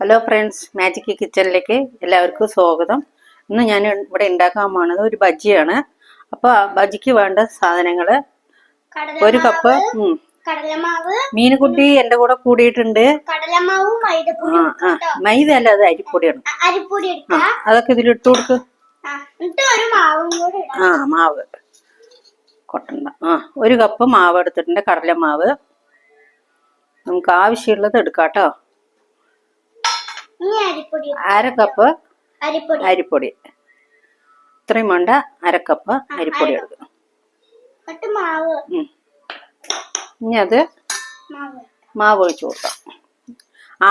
Hello friends magic കിച്ചണിലേക്ക് എല്ലാവർക്കും സ്വാഗതം. ഇന്ന് ഞാൻ ഇവിടെ ഉണ്ടാക്കാൻ പോണത് ഒരു ബജ്ജിയാണ്. അപ്പോൾ ബജ്ജിക്ക് വേണ്ട സാധനങ്ങൾ ഒരു കപ്പ് മീനുകുട്ടി എന്റെ കൂടെ കൂടിയിട്ടുണ്ട്. മൈദ അല്ല അത് അരിപ്പൊടിയാണ്. അതൊക്കെ ഇതിലിട്ട് കൊടുക്ക്. ആ മാവ് കൊട്ടണ്ട. ആ ഒരു കപ്പ് മാവ് എടുത്തിട്ടുണ്ട് കടലമാവ്. നമുക്ക് ആവശ്യമുള്ളത് എടുക്കാം കേട്ടോ ഇനി അരിപ്പൊടി ഇത്രയും വേണ്ട അര കപ്പ് അരിപ്പൊടി മാവ്. ഇനി അത് മാവ്. മാവ് ഒഴിച്ചു കൊടുക്കാം.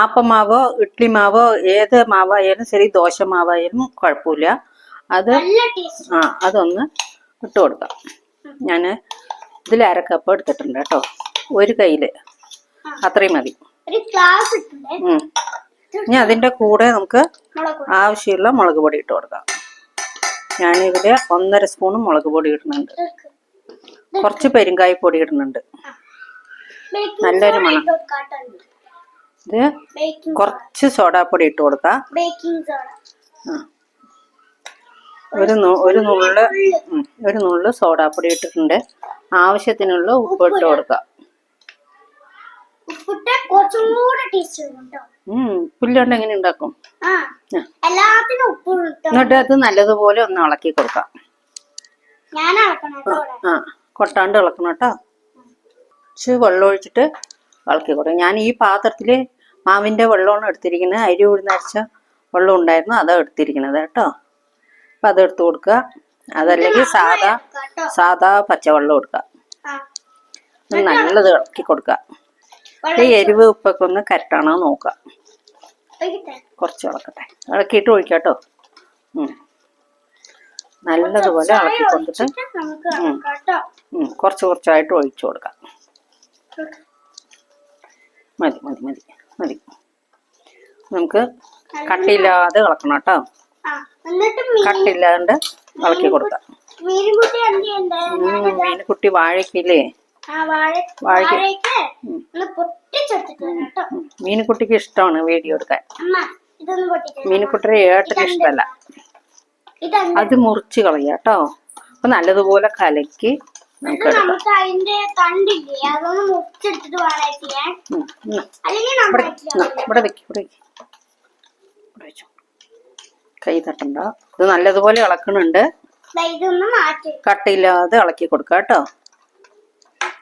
ആപ്പമാവോ ഇഡ്ലി മാവോ ഏത് മാവായാലും ശരി ദോശ മാവായാലും കുഴപ്പമില്ല. അത് ആ അതൊന്ന് ഇട്ട് കൊടുക്കാം. ഞാൻ ഇതിൽ അരക്കപ്പ് കപ്പ് എടുത്തിട്ടുണ്ട് കേട്ടോ. ഒരു കയ്യിൽ അത്രയും മതി. ഇനി അതിന്റെ കൂടെ നമുക്ക് ആവശ്യമുള്ള മുളക് പൊടി ഇട്ട് കൊടുക്കാം. ഞാനിതിൽ ഒന്നര സ്പൂൺ മുളക് പൊടി ഇടുന്നുണ്ട്. കുറച്ച് കുറച്ച് പെരുങ്കായപ്പൊടി ഇടുന്നുണ്ട്. നല്ലൊരു മണം. ഇത്. കുറച്ച് സോഡാപ്പൊടി ഇട്ട് കൊടുക്കാം. ഒരു ഒരു നുള്ള് ഒരു നുള്ള് സോഡാപ്പൊടി ഇട്ടിട്ടുണ്ട്. ആവശ്യത്തിനുള്ള ഉപ്പ് ഇട്ട് കൊടുക്കാം. ഉപ്പിട്ട് കുറച്ചും കൂടെ ടേസ്റ്റ് കേട്ടോ. പുല്ലുകൊണ്ട് എങ്ങനെ ഉണ്ടാക്കും. എല്ലാത്തിനും ഉപ്പ് എന്നിട്ട് അത് നല്ലതുപോലെ ഒന്ന് ഇളക്കി കൊടുക്കാം. ഞാൻ. ആ കൊട്ടാണ്ട് ഇളക്കണം കേട്ടോ. കുറച്ച് വെള്ളം ഒഴിച്ചിട്ട് ഇളക്കി കൊടുക്കും. ഞാൻ ഈ പാത്രത്തിൽ മാവിന്റെ വെള്ളമാണ് എടുത്തിരിക്കുന്നത്. അരി ഉഴുന്നരച്ച വെള്ളം ഉണ്ടായിരുന്നു അതാ എടുത്തിരിക്കുന്നത് കേട്ടോ. അപ്പം എടുത്തു കൊടുക്കുക. അതല്ലെങ്കിൽ സാധാ സാധാ പച്ചവെള്ളം കൊടുക്കുക നല്ലത് ഇളക്കി കൊടുക്കുക. എരിവ് ഉപ്പൊക്കെ ഒന്ന് കറക്റ്റാണോ നോക്കുക കുറച്ച് ഇളക്കട്ടെ ഇളക്കിയിട്ട് ഒഴിക്കാട്ടോ. ഉം. നല്ലതുപോലെ ഇളക്കി കൊടുത്തിട്ട് കുറച്ച് കുറച്ചായിട്ട് ഒഴിച്ചു കൊടുക്കാം. മതി മതി മതി മതി. നമുക്ക് കട്ടില്ലാതെ ഇളക്കണം കേട്ടോ. കട്ടില്ലാണ്ട് ഇളക്കി കൊടുക്കാം. മീൻകുട്ടി വാഴക്കില്ലേ മീനുകുട്ടിക്ക് ഇഷ്ടമാണ് വീഡിയോ എടുക്കാൻ. മീനുകുട്ടിയുടെ ഏട്ടന് ഇഷ്ടമല്ല. അത് മുറിച്ച് കളയാട്ടോ കേട്ടോ. അപ്പൊ നല്ലതുപോലെ കലക്കി നമുക്ക് അതിന്റെ തണ്ടില്ലേ? അതൊന്ന് മുറിച്ചെടുത്തിട്ട് വേണം ചെയ്യാൻ. ഉം, ഉം. അല്ലെങ്കിൽ ഇവിടെ നമ്മൾ ഇന്നാ, വെക്ക് ഇവിടെ വെക്ക്. ഇവിടെ വെച്ചോ. കൈ തട്ടണ്ട. ഇത് നല്ലതുപോലെ ഇളക്കണുണ്ട്. കട്ടയില്ലാതെ ഇളക്കി കൊടുക്കാട്ടോ കേട്ടോ.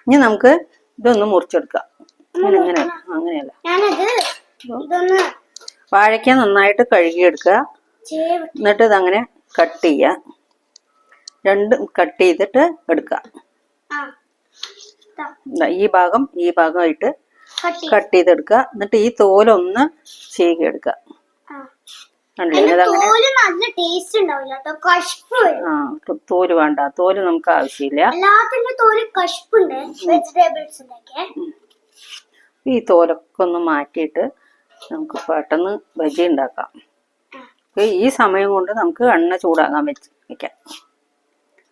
ഇനി നമുക്ക് ഇതൊന്ന് മുറിച്ചെടുക്കാം. ഇങ്ങനെ ഇങ്ങനെ അങ്ങനെയല്ല വാഴയ്ക്ക നന്നായിട്ട് കഴുകിയെടുക്കുക. എന്നിട്ട് ഇതങ്ങനെ കട്ട് ചെയ്യുക. രണ്ടും കട്ട് ചെയ്തിട്ട് എടുക്കുക. ഈ ഭാഗം ഈ ഭാഗമായിട്ട് കട്ടി കട്ട് ചെയ്തെടുക്കുക. എന്നിട്ട് ഈ തോലൊന്ന് ചീകിയെടുക്കുക. നല്ല ടേസ്റ്റ് ഉണ്ടാവില്ല തോൽ വേണ്ട. തോൽ നമുക്ക് ആവശ്യമില്ല. എല്ലാത്തിന്റെ തോൽ കഷ്പുണ്ട് ഈ തോലൊക്കെ ഒന്ന് മാറ്റിയിട്ട് നമുക്ക് പെട്ടെന്ന് ബജി ഉണ്ടാക്കാം. ഈ സമയം കൊണ്ട് നമുക്ക് എണ്ണ ചൂടാകാൻ വെച്ച് വെക്കാം.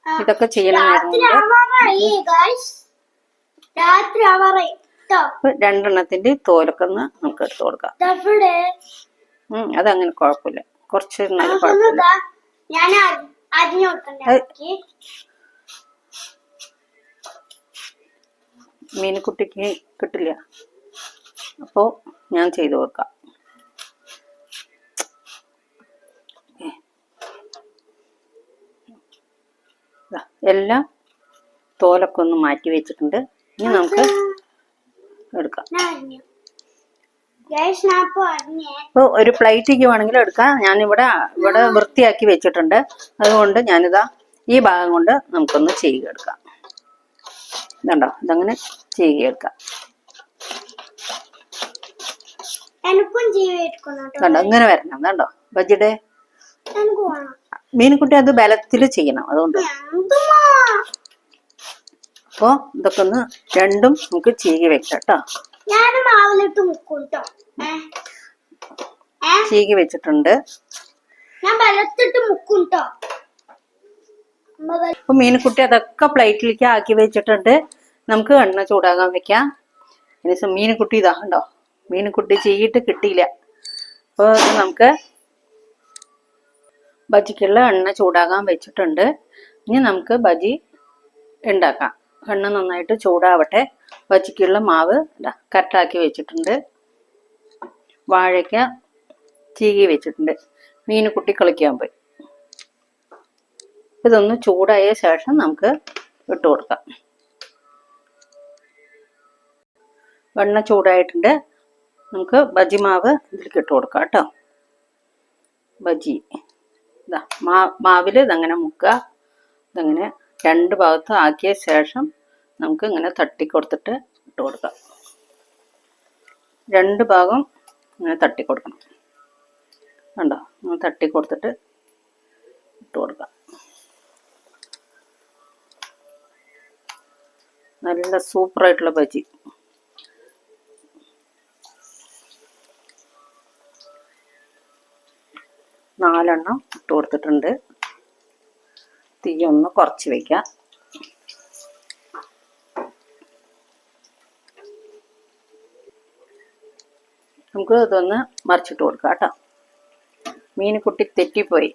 ഇതൊക്കെ ചെയ്യണ രണ്ടെണ്ണത്തിന്റെ തോലൊക്കെ ഒന്ന് നമുക്ക് എടുത്തു കൊടുക്കാം. അതങ്ങനെ കുഴപ്പമില്ല. കുറച്ച് കുഴപ്പമില്ല. മീനുകുട്ടിക്ക് കിട്ടില്ല. അപ്പോ ഞാൻ ചെയ്തു കൊടുക്കാം. എല്ലാം തോലൊക്കെ ഒന്ന് മാറ്റി വെച്ചിട്ടുണ്ട്. ഇനി നമുക്ക് എടുക്കാം. ഇപ്പോൾ ഒരു പ്ലേറ്റിക്ക് വേണമെങ്കിലും എടുക്കാം. ഞാനിവിടെ ഇവിടെ വൃത്തിയാക്കി വെച്ചിട്ടുണ്ട്. അതുകൊണ്ട് ഞാനിതാ ഈ ഭാഗം കൊണ്ട് നമുക്കൊന്ന് ചെയ്യുകയെടുക്കാം ഇതുണ്ടോ? ഇതങ്ങനെ ചെയ്യുക എടുക്കാം കണ്ടോ ഇങ്ങനെ വരണം. കണ്ടോ ബജിയുടെ മീൻകുട്ടി അത് ബലത്തിൽ ചെയ്യണം. അതുകൊണ്ട്. അപ്പോ അപ്പോൾ ഇതൊക്കെ ഒന്ന് രണ്ടും നമുക്ക് ചെയ്യുക വെക്കാം കേട്ടോ. ഞാൻ മാവിലിട്ട് ചീകി വെച്ചിട്ടുണ്ട്. ഞാൻ വെള്ളത്തിട്ട് മുക്കും കേട്ടോ അമ്മ അപ്പോൾ മീനുകുട്ടി അതൊക്കെ പ്ലേറ്റിലേക്ക് ആക്കി വെച്ചിട്ടുണ്ട്. നമുക്ക് എണ്ണ ചൂടാകാൻ വെക്കാം. ഇനി മീൻകുട്ടി ഇതാ കണ്ടോ? മീൻകുട്ടി ചെയ്യിട്ട് കിട്ടിയില്ല. അപ്പോൾ നമുക്ക് ബജിക്കുള്ള എണ്ണ ചൂടാകാൻ വെച്ചിട്ടുണ്ട്. ഇനി നമുക്ക് ബജി ഉണ്ടാക്കാം. എണ്ണ നന്നായിട്ട് ചൂടാവട്ടെ. വച്ചിക്കുള്ള മാവ് കട്ടാക്കി വെച്ചിട്ടുണ്ട്. വാഴയ്ക്ക ചീകി വെച്ചിട്ടുണ്ട്. മീൻ കുട്ടി കളിക്കാൻ പോയി. ഇതൊന്ന് ചൂടായ ശേഷം നമുക്ക് ഇട്ട് കൊടുക്കാം. വെണ്ണ ചൂടായിട്ടുണ്ട്. നമുക്ക് ബജി മാവ് ഇതിലേക്ക് ഇട്ട് കൊടുക്കാം കേട്ടോ. ബജി ഇതാ മാ മാവിൽ ഇതങ്ങനെ മുക്കുക. ഇതങ്ങനെ രണ്ട് ഭാഗത്തും ആക്കിയ ശേഷം നമുക്ക് ഇങ്ങനെ തട്ടി കൊടുത്തിട്ട് ഇട്ട് കൊടുക്കാം. രണ്ട് ഭാഗം ഇങ്ങനെ തട്ടി കൊടുക്കണം കണ്ടോ? ഇങ്ങനെ തട്ടി കൊടുത്തിട്ട് ഇട്ട് കൊടുക്കാം. നല്ല സൂപ്പറായിട്ടുള്ള ബജി. നാലെണ്ണം ഇട്ട് കൊടുത്തിട്ടുണ്ട്. തീ ഒന്ന് കുറച്ച് വയ്ക്കാം നമുക്ക് ഇതൊന്ന് മറിച്ചിട്ട് കൊടുക്കാം കേട്ടോ. മീൻ കുട്ടി തെറ്റിപ്പോയി.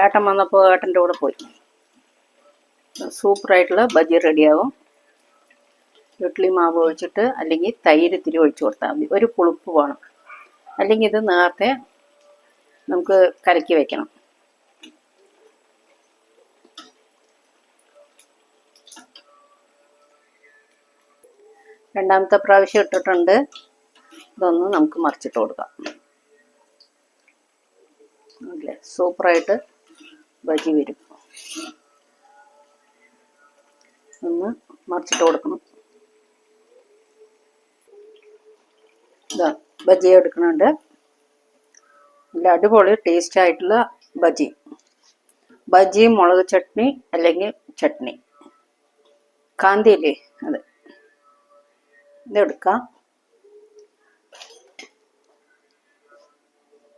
ഏട്ടൻ വന്നപ്പോൾ ഏട്ടന്റെ കൂടെ പോയി. സൂപ്പറായിട്ടുള്ള ബജി റെഡിയാവും. ഇഡ്ഡലി മാവ് ഒഴിച്ചിട്ട് അല്ലെങ്കിൽ തൈര് തിരി ഒഴിച്ചു കൊടുത്താൽ മതി. ഒരു പുളിപ്പ് വേണം. അല്ലെങ്കിൽ ഇത് നേരത്തെ നമുക്ക് കലക്കി വെക്കണം. രണ്ടാമത്തെ പ്രാവശ്യം ഇട്ടിട്ടുണ്ട്. ഇതൊന്ന് നമുക്ക് മറിച്ചിട്ട് കൊടുക്കാം. അല്ലേ? സൂപ്പറായിട്ട് ബജി വരും. ഒന്ന് മറിച്ചിട്ട് കൊടുക്കണം. ഇതാ ബജി എടുക്കുന്നുണ്ട്. നല്ല അടിപൊളി ടേസ്റ്റ് ആയിട്ടുള്ള ബജി. ബജി മുളക് ചട്നി അല്ലെങ്കിൽ ചട്നി. കാന്തിയില്ലേ ഇതെടുക്കാം.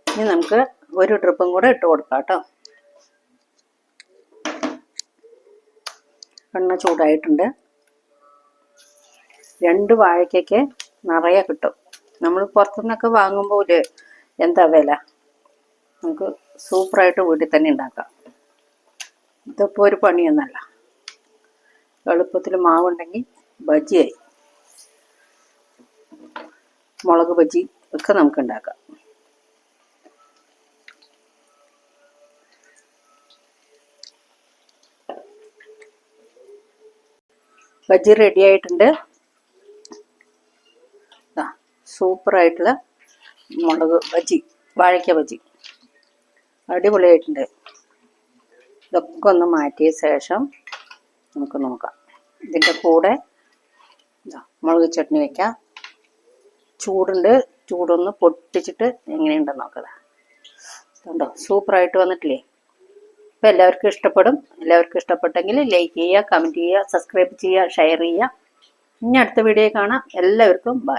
ഇനി നമുക്ക് ഒരു ട്രിപ്പും കൂടെ ഇട്ട് കൊടുക്കാം കേട്ടോ എണ്ണ ചൂടായിട്ടുണ്ട്. രണ്ട് വാഴയ്ക്കൊക്കെ നിറയെ കിട്ടും. നമ്മൾ പുറത്തുനിന്നൊക്കെ വാങ്ങുമ്പോൾ ഒരു എന്താ വില? നമുക്ക് സൂപ്പറായിട്ട് വീട്ടിൽ തന്നെ ഉണ്ടാക്കാം. ഇതിപ്പോൾ ഒരു പണിയൊന്നല്ല. എളുപ്പത്തിൽ മാവുണ്ടെങ്കിൽ ബജിയായി. മുളക് ബജി ഒക്കെ നമുക്ക് ഉണ്ടാക്കാം ബജി റെഡി ആയിട്ടുണ്ട് സൂപ്പറായിട്ടുള്ള മുളക് ബജി വാഴയ്ക്ക ബജി അടിപൊളിയായിട്ടുണ്ട്. ഇതൊക്കെ ഒന്ന് മാറ്റിയ ശേഷം നമുക്ക് നോക്കാം. ഇതിന്റെ കൂടെ മുളക് ചട്നി വെക്കാം. ചൂടുണ്ട്. ചൂടൊന്ന് പൊട്ടിച്ചിട്ട് എങ്ങനെയുണ്ടെന്ന് നോക്കാം കണ്ടോ? സൂപ്പറായിട്ട് വന്നിട്ടില്ലേ? അപ്പം എല്ലാവർക്കും ഇഷ്ടപ്പെടും. എല്ലാവർക്കും ഇഷ്ടപ്പെട്ടെങ്കിൽ ലൈക്ക് ചെയ്യുക കമന്റ് ചെയ്യുക സബ്സ്ക്രൈബ് ചെയ്യുക ഷെയർ ചെയ്യുക. ഇനി അടുത്ത വീഡിയോ കാണാം. എല്ലാവർക്കും ബൈ.